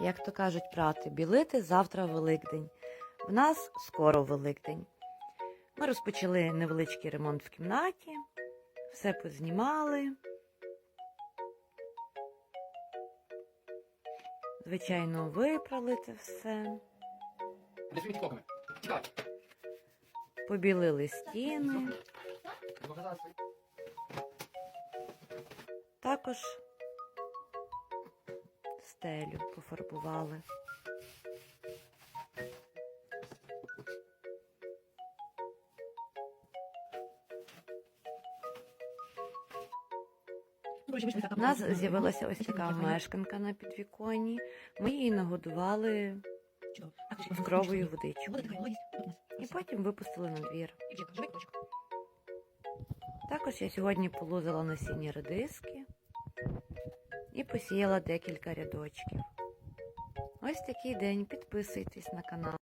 як то кажуть, прати, білити завтра Великдень. В нас скоро Великдень. Ми розпочали невеличкий ремонт в кімнаті, все познімали. Звичайно, випрали це все, побілили стіни. Також стелю пофарбували. У нас з'явилася ось така мешканка на підвіконні. Ми її нагодували цукровою водичкою і потім випустили на двір. Також я сьогодні полузала насіння редиски і посіяла декілька рядочків. Ось такий день. Підписуйтесь на канал.